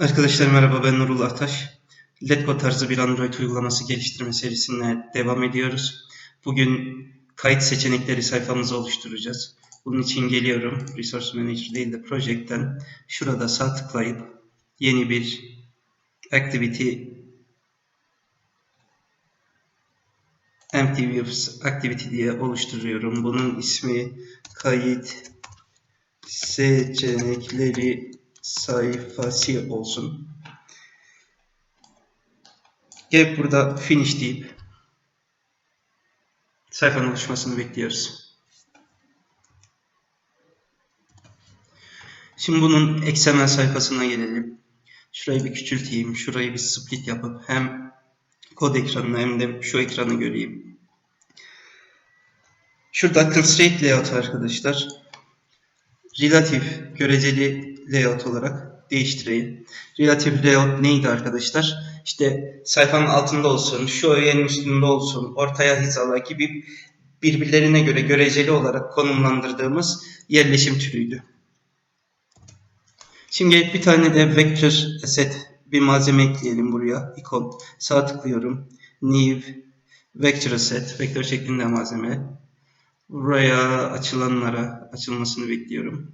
Arkadaşlar merhaba ben Nurullah Taş. Letgo tarzı bir Android uygulaması geliştirme serisine devam ediyoruz. Bugün kayıt seçenekleri sayfamızı oluşturacağız. Bunun için geliyorum Resource Manager değil de Project'ten şurada sağ tıklayıp yeni bir Activity Empty Activity diye oluşturuyorum. Bunun ismi kayıt seçenekleri sayfası olsun. Gelip burada finish deyip sayfanın oluşmasını bekliyoruz. Şimdi bunun XML sayfasına gelelim. Şurayı bir küçülteyim. Şurayı bir split yapıp hem kod ekranını hem de şu ekranı göreyim. Şurada constraint layout arkadaşlar. Relatif göreceli layout olarak değiştireyim. Relatif layout neydi arkadaşlar? İşte sayfanın altında olsun, şu öğenin üstünde olsun, ortaya hizala gibi birbirlerine göre göreceli olarak konumlandırdığımız yerleşim türüydü. Şimdi bir tane de vector set bir malzeme ekleyelim buraya. ikon. Sağ tıklıyorum. New vector set. Vektör şeklinde malzeme. Buraya açılanlara açılmasını bekliyorum.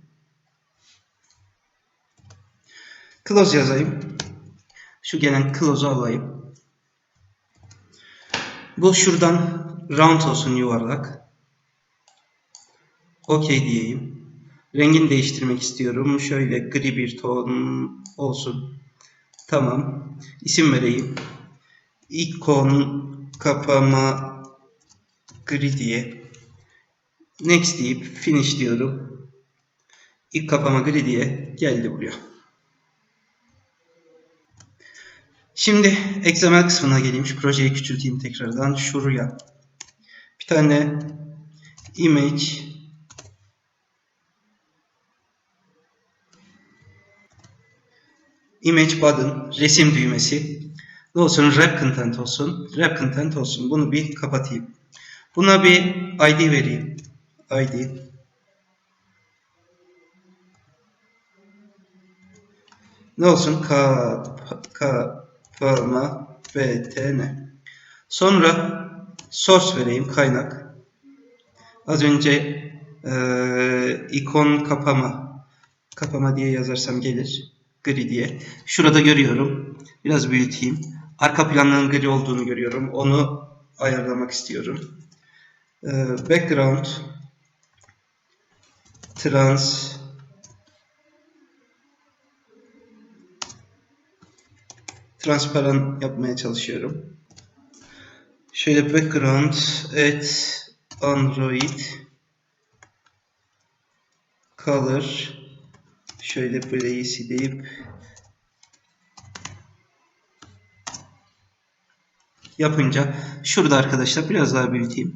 Close yazayım. Şu gelen close'u alayım. Bu şuradan round olsun yuvarlak. OK diyeyim. Rengini değiştirmek istiyorum. Şöyle gri bir ton olsun. Tamam. İsim vereyim. İkon kapama gri diye. Next deyip finish diyorum. İlk kapama gri diye geldi buraya. Şimdi XML kısmına geleyim. Şu projeyi küçülteyim tekrardan. Şuraya. Bir tane image. İmage button resim düğmesi. Ne olsun? Wrap content olsun. Wrap content olsun. Bunu bir kapatayım. Buna bir id vereyim. İd ne olsun? Kap kapama btn sonra source vereyim kaynak az önce e, ikon kapama kapama diye yazarsam gelir gri diye. Şurada görüyorum. Biraz büyüteyim. Arka planının gri olduğunu görüyorum. Onu ayarlamak istiyorum. Ee, background trans transparan yapmaya çalışıyorum. Şöyle background at android color şöyle play'i sileyip yapınca şurada arkadaşlar biraz daha büyüteyim.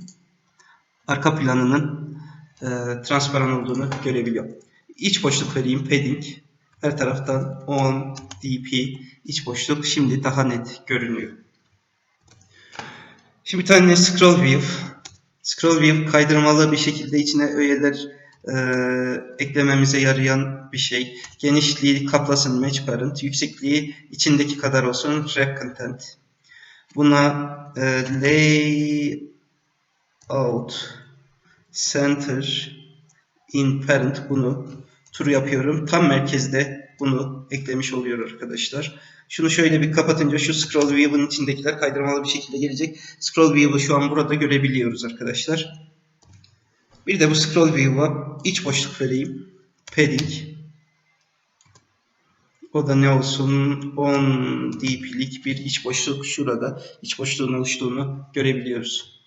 Arka planının e, transparan olduğunu görebiliyor. İç boşluk vereyim padding. Her taraftan 10 dp iç boşluk şimdi daha net görünüyor. Şimdi bir tane scroll view. Scroll view kaydırmalı bir şekilde içine öğeler e, eklememize yarayan bir şey. Genişliği kaplasın match parent, yüksekliği içindeki kadar olsun wrap content. Buna e, layout center in parent bunu tur yapıyorum. Tam merkezde bunu eklemiş oluyor arkadaşlar. Şunu şöyle bir kapatınca şu scroll view'un içindekiler kaydırmalı bir şekilde gelecek. Scroll view'u şu an burada görebiliyoruz arkadaşlar. Bir de bu scroll view'a iç boşluk vereyim. Padding. O da ne olsun? 10 dp'lik bir iç boşluk şurada. iç boşluğun oluştuğunu görebiliyoruz.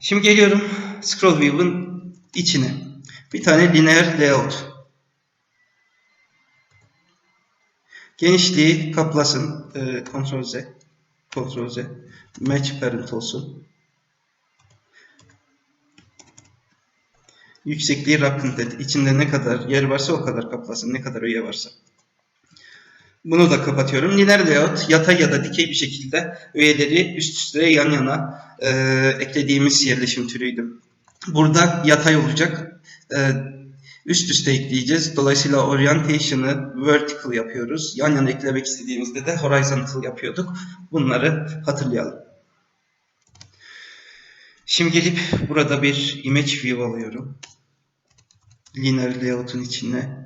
Şimdi geliyorum scroll view'un içine. Bir tane linear layout. Genişliği kaplasın. E, Ctrl Z. Ctrl Z. Match parent olsun. Yüksekliği wrap et. İçinde ne kadar yer varsa o kadar kaplasın. Ne kadar öğe varsa. Bunu da kapatıyorum. Linear layout yatay ya da dikey bir şekilde öğeleri üst üste yan yana e, eklediğimiz yerleşim türüydü. Burada yatay olacak. E, üst üste ekleyeceğiz. Dolayısıyla orientation'ı vertical yapıyoruz. Yan yana eklemek istediğimizde de horizontal yapıyorduk. Bunları hatırlayalım. Şimdi gelip burada bir image view alıyorum. Linear layout'un içine.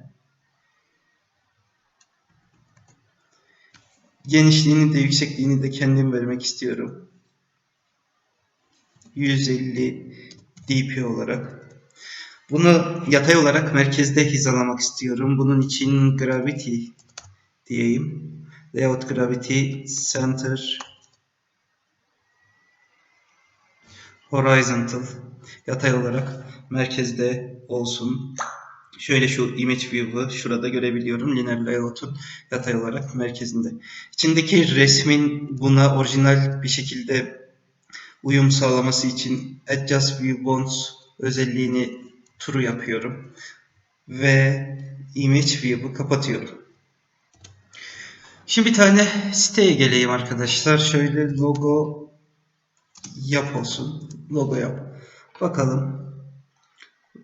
Genişliğini de yüksekliğini de kendim vermek istiyorum. 150 dp olarak. Bunu yatay olarak merkezde hizalamak istiyorum. Bunun için gravity diyeyim. Layout gravity center horizontal yatay olarak merkezde olsun. Şöyle şu image view'ı şurada görebiliyorum. Linear layout'un yatay olarak merkezinde. İçindeki resmin buna orijinal bir şekilde uyum sağlaması için Adjust View Bounds özelliğini true yapıyorum. Ve Image View'u kapatıyorum. Şimdi bir tane siteye geleyim arkadaşlar. Şöyle logo yap olsun. Logo yap. Bakalım.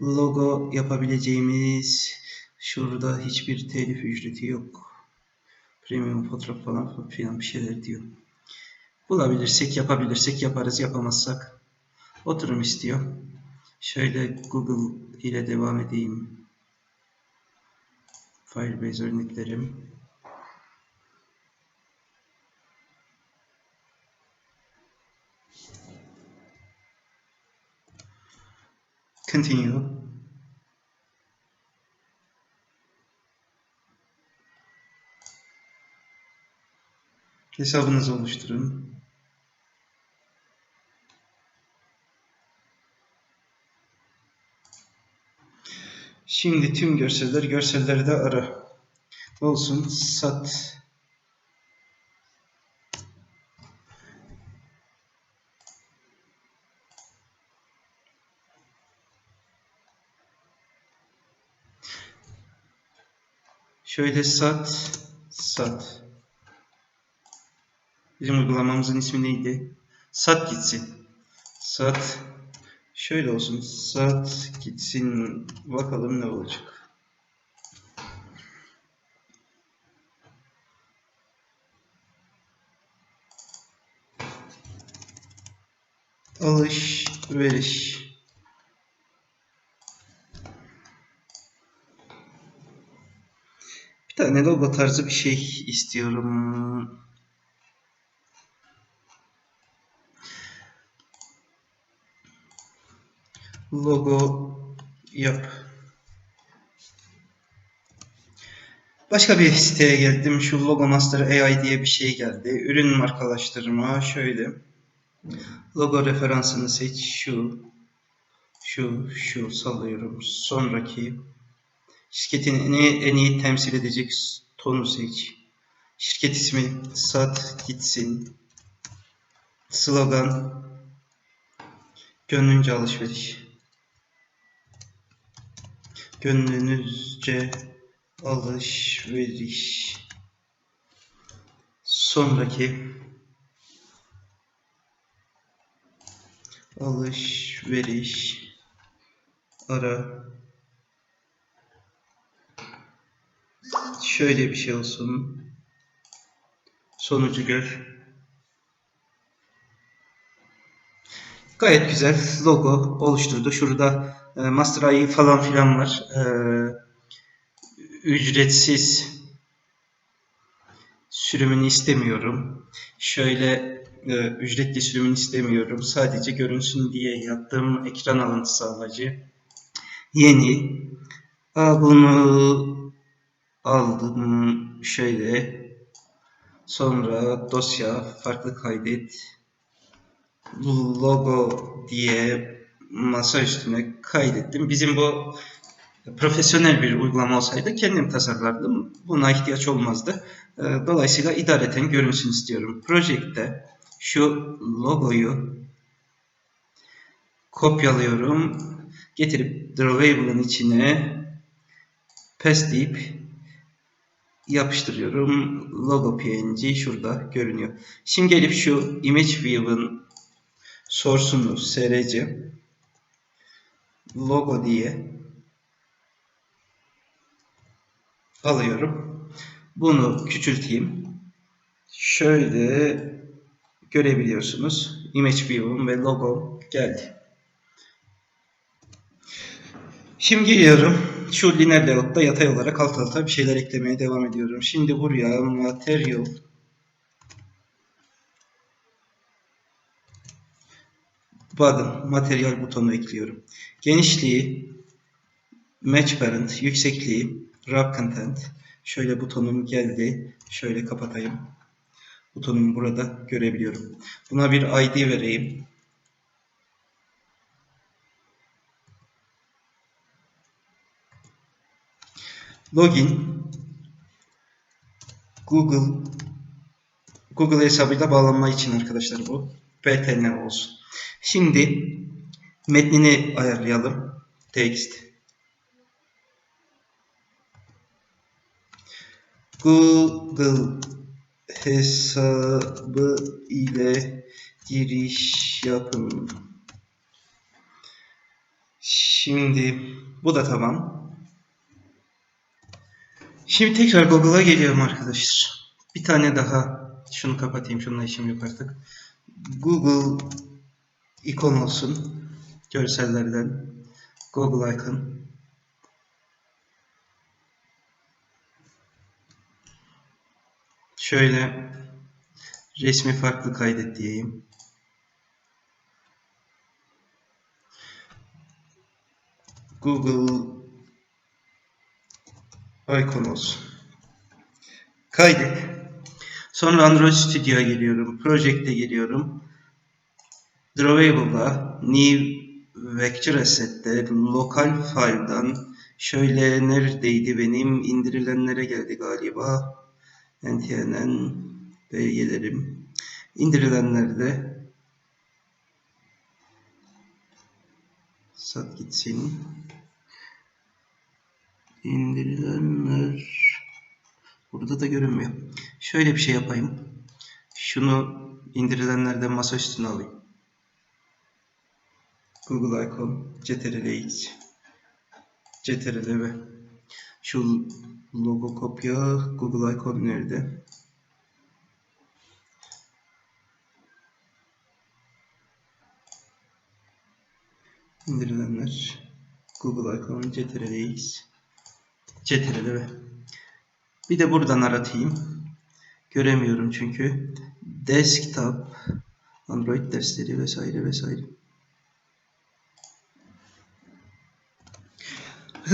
Logo yapabileceğimiz şurada hiçbir telif ücreti yok. Premium fotoğraf falan filan bir şeyler diyor. Bulabilirsek yapabilirsek yaparız yapamazsak oturum istiyor. Şöyle Google ile devam edeyim. Firebase örneklerim. Continue. Hesabınızı oluşturun. Şimdi tüm görseller görsellerde ara. Olsun sat. Şöyle sat sat. Bizim uygulamamızın ismi neydi? Sat gitsin. Sat şöyle olsun. Sat gitsin. Bakalım ne olacak. Alış veriş. Bir tane logo tarzı bir şey istiyorum. Logo yap. Başka bir siteye geldim. Şu Logo Master AI diye bir şey geldi. Ürün markalaştırma şöyle. Logo referansını seç. Şu. Şu. Şu sallıyorum. Sonraki. Şirketin en iyi, en iyi temsil edecek tonu seç. Şirket ismi sat gitsin. Slogan gönlünce alışveriş. Gönlünüzce alışveriş. Sonraki alışveriş ara şöyle bir şey olsun. Sonucu gör. Gayet güzel logo oluşturdu. Şurada e, Master AI falan filan var. E, ücretsiz sürümünü istemiyorum. Şöyle e, ücretli sürümünü istemiyorum. Sadece görünsün diye yaptığım ekran alıntısı amacı. Yeni. Aa, bunu aldım şöyle. Sonra dosya farklı kaydet. Logo diye masa üstüne kaydettim. Bizim bu profesyonel bir uygulama olsaydı kendim tasarlardım. Buna ihtiyaç olmazdı. Ee, Dolayısıyla idareten görünsün istiyorum. Projekte şu logoyu kopyalıyorum. Getirip Drawable'ın içine paste deyip yapıştırıyorum. Logo PNG şurada görünüyor. Şimdi gelip şu image view'ın source'unu src logo diye alıyorum. Bunu küçülteyim. Şöyle görebiliyorsunuz. Image view'um ve logo geldi. Şimdi geliyorum. Şu linear layout'ta yatay olarak alt alta bir şeyler eklemeye devam ediyorum. Şimdi buraya material button, materyal butonu ekliyorum. Genişliği match parent, yüksekliği wrap content. Şöyle butonum geldi. Şöyle kapatayım. Butonumu burada görebiliyorum. Buna bir ID vereyim. Login Google Google hesabıyla bağlanma için arkadaşlar bu. PTN olsun. Şimdi metnini ayarlayalım. Text. Google hesabı ile giriş yapın. Şimdi bu da tamam. Şimdi tekrar Google'a geliyorum arkadaşlar. Bir tane daha şunu kapatayım. Şununla işim yok artık. Google ikon olsun. Görsellerden. Google icon. Şöyle resmi farklı kaydet diyeyim. Google icon olsun. Kaydet. Sonra Android Studio'ya geliyorum. Project'e geliyorum. Drawable'da New Vector Asset'te lokal file'dan şöyle neredeydi benim indirilenlere geldi galiba. NTNN belgelerim. İndirilenlerde sat gitsin. İndirilenler burada da görünmüyor. Şöyle bir şey yapayım. Şunu indirilenlerden masa üstüne alayım. Google icon, CTRL-X, CTRL ve şu logo kopya, Google icon nerede? İndirilenler, Google icon, CTRL-X, CTRL ve bir de buradan aratayım. Göremiyorum çünkü. Desktop, Android dersleri vesaire vesaire.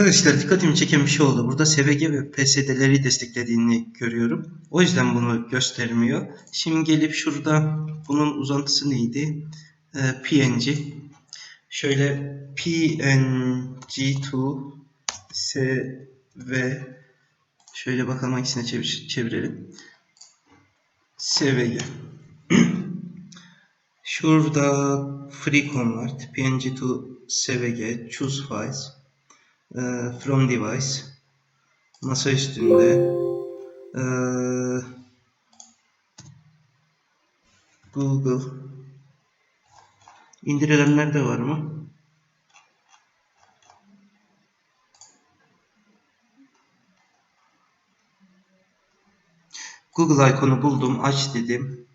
Arkadaşlar dikkatimi çeken bir şey oldu. Burada SVG ve PSD'leri desteklediğini görüyorum. O yüzden bunu göstermiyor. Şimdi gelip şurada bunun uzantısı neydi? Ee, PNG. Şöyle PNG2 SV şöyle bakalım hangisine çevir çevirelim. SVG. Şurada free convert png to svg choose files e, from device masa üstünde. E, Google. İndirilenler de var mı? Google ikonu buldum aç dedim.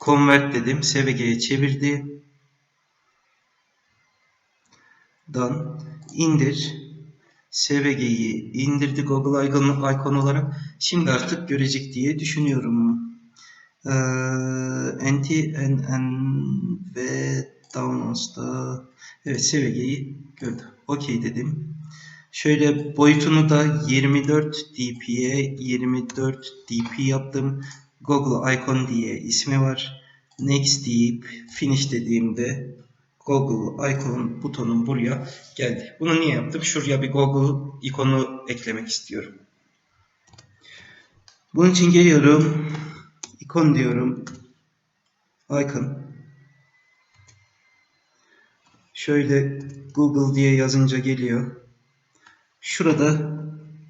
Convert dedim SVG'ye çevirdi. Dan indir SVG'yi indirdi Google icon, icon olarak. Şimdi artık görecek diye düşünüyorum. Ee, NTNN ve Downloads'da evet SVG'yi gördü. OK dedim. Şöyle boyutunu da 24 dp'ye 24 dp yaptım. Google Icon diye ismi var. Next deyip finish dediğimde Google icon butonum buraya geldi. Bunu niye yaptım? Şuraya bir Google ikonu eklemek istiyorum. Bunun için geliyorum. İkon diyorum. Icon. Şöyle Google diye yazınca geliyor. Şurada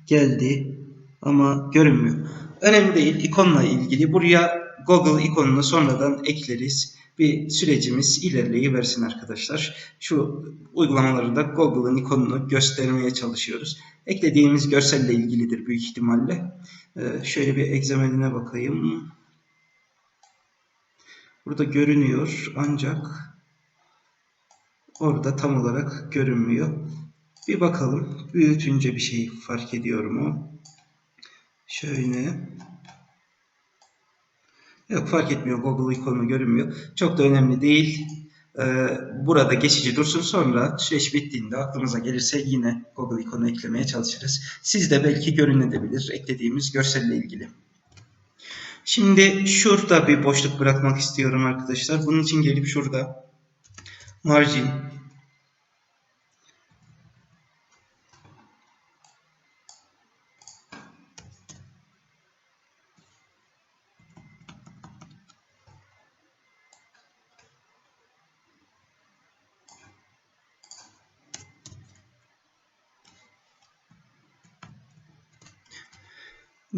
geldi ama görünmüyor. Önemli değil. İkonla ilgili. Buraya Google ikonunu sonradan ekleriz. Bir sürecimiz ilerleyiversin arkadaşlar. Şu uygulamaları da Google'ın ikonunu göstermeye çalışıyoruz. Eklediğimiz görselle ilgilidir büyük ihtimalle. Ee, şöyle bir egzamaline bakayım. Burada görünüyor ancak orada tam olarak görünmüyor. Bir bakalım büyütünce bir şey fark ediyor mu? Şöyle. Yok fark etmiyor. Google ikonu görünmüyor. Çok da önemli değil. Ee, burada geçici dursun sonra süreç bittiğinde aklımıza gelirse yine Google ikonu eklemeye çalışırız. Sizde belki görünebilir eklediğimiz görselle ilgili. Şimdi şurada bir boşluk bırakmak istiyorum arkadaşlar. Bunun için gelip şurada margin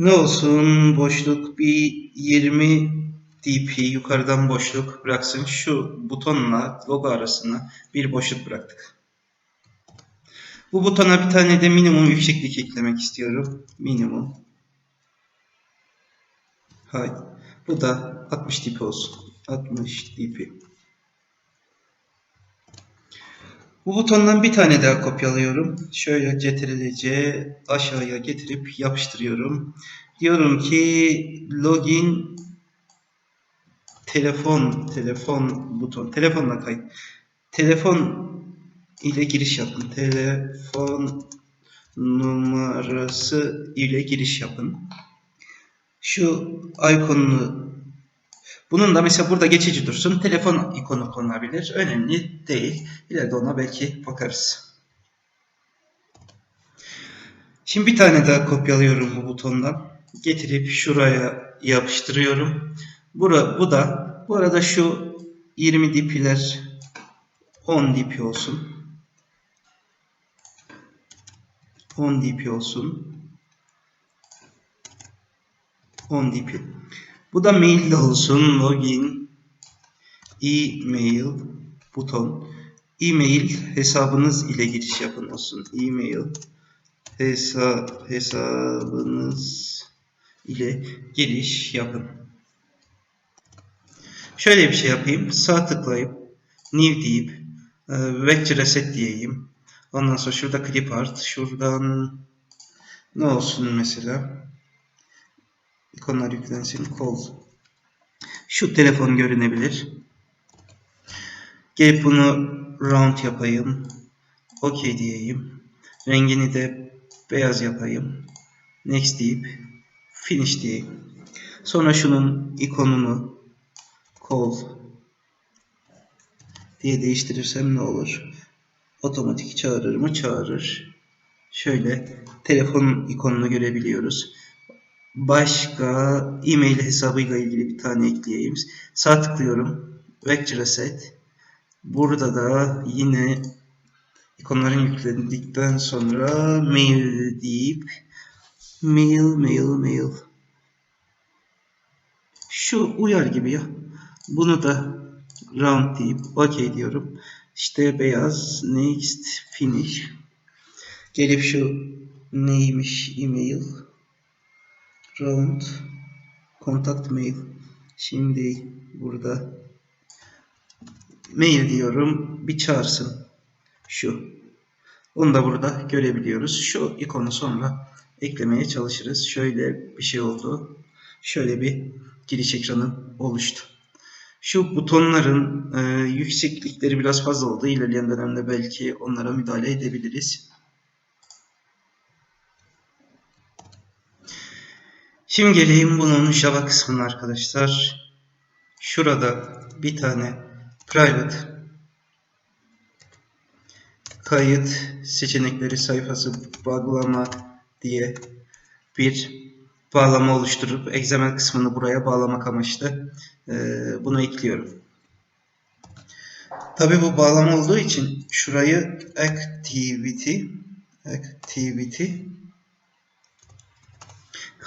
Ne olsun boşluk bir 20 dp yukarıdan boşluk bıraksın. Şu butonla logo arasına bir boşluk bıraktık. Bu butona bir tane de minimum yükseklik eklemek istiyorum. Minimum. Haydi. Bu da 60 dp olsun. 60 dp. Bu butondan bir tane daha kopyalıyorum. Şöyle CTRL-C aşağıya getirip yapıştırıyorum. Diyorum ki login telefon telefon buton telefonla kayıt. Telefon ile giriş yapın. Telefon numarası ile giriş yapın. Şu ikonunu bunun da mesela burada geçici dursun. Telefon ikonu konulabilir. Önemli değil. İleride ona belki bakarız. Şimdi bir tane daha kopyalıyorum bu butondan. Getirip şuraya yapıştırıyorum. Bura, bu da bu arada şu 20 dp'ler 10 dp olsun. 10 dp olsun. 10 dp. Bu da mail de olsun. Login. E-mail buton. E-mail hesabınız ile giriş yapın olsun. E-mail hesa hesabınız ile giriş yapın. Şöyle bir şey yapayım. Sağ tıklayıp new deyip e, vector reset diyeyim. Ondan sonra şurada clip art. Şuradan ne olsun mesela? İkonlar yüklensin. Call. Şu telefon görünebilir. Gelip bunu round yapayım. OK diyeyim. Rengini de beyaz yapayım. Next deyip finish diyeyim. Sonra şunun ikonunu call diye değiştirirsem ne olur? Otomatik çağırır mı? Çağırır. Şöyle telefon ikonunu görebiliyoruz. Başka e-mail hesabıyla ilgili bir tane ekleyeyim. Sağ tıklıyorum. Vector Reset. Burada da yine ikonların yüklendikten sonra mail deyip mail mail mail şu uyar gibi ya. Bunu da round deyip OK diyorum. İşte beyaz next finish. Gelip şu neymiş email round contact mail. Şimdi burada mail diyorum. Bir çağırsın. Şu. Onu da burada görebiliyoruz. Şu ikonu sonra eklemeye çalışırız. Şöyle bir şey oldu. Şöyle bir giriş ekranı oluştu. Şu butonların e, yükseklikleri biraz fazla oldu. İlerleyen dönemde belki onlara müdahale edebiliriz. Şimdi geleyim bunun Java kısmına arkadaşlar. Şurada bir tane private kayıt seçenekleri sayfası bağlama diye bir bağlama oluşturup XML kısmını buraya bağlamak amaçlı e, bunu ekliyorum. Tabi bu bağlama olduğu için şurayı activity activity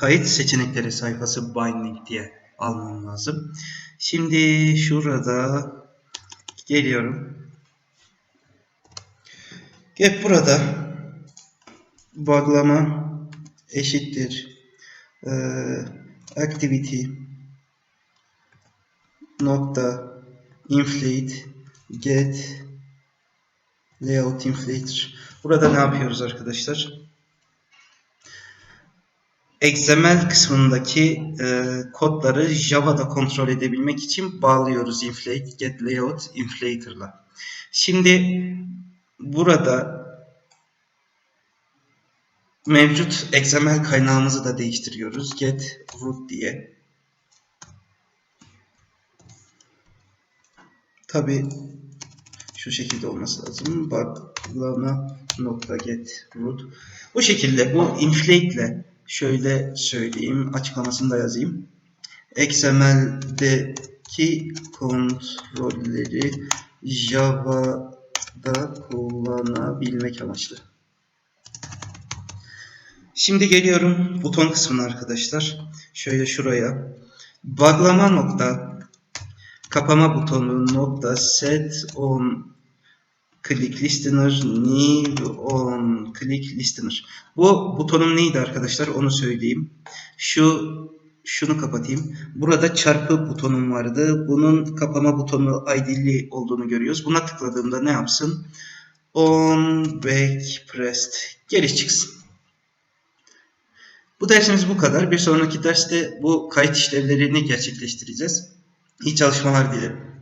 kayıt seçenekleri sayfası binding diye almam lazım. Şimdi şurada geliyorum. Get burada bağlama eşittir eee, activity nokta inflate get layout inflator. Burada ne yapıyoruz arkadaşlar? XML kısmındaki e, kodları Java'da kontrol edebilmek için bağlıyoruz inflate get layout inflator'la. Şimdi burada mevcut XML kaynağımızı da değiştiriyoruz. Get root diye. Tabi şu şekilde olması lazım. Bağlama nokta get root. Bu şekilde bu inflate ile şöyle söyleyeyim. Açıklamasını da yazayım. XML'deki kontrolleri Java'da kullanabilmek amaçlı. Şimdi geliyorum buton kısmına arkadaşlar. Şöyle şuraya. Bağlama nokta kapama butonu nokta set on click listener new on click listener. Bu butonum neydi arkadaşlar onu söyleyeyim. Şu şunu kapatayım. Burada çarpı butonum vardı. Bunun kapama butonu ID'li olduğunu görüyoruz. Buna tıkladığımda ne yapsın? On back pressed. Geri çıksın. Bu dersimiz bu kadar. Bir sonraki derste bu kayıt işlevlerini gerçekleştireceğiz. İyi çalışmalar dilerim.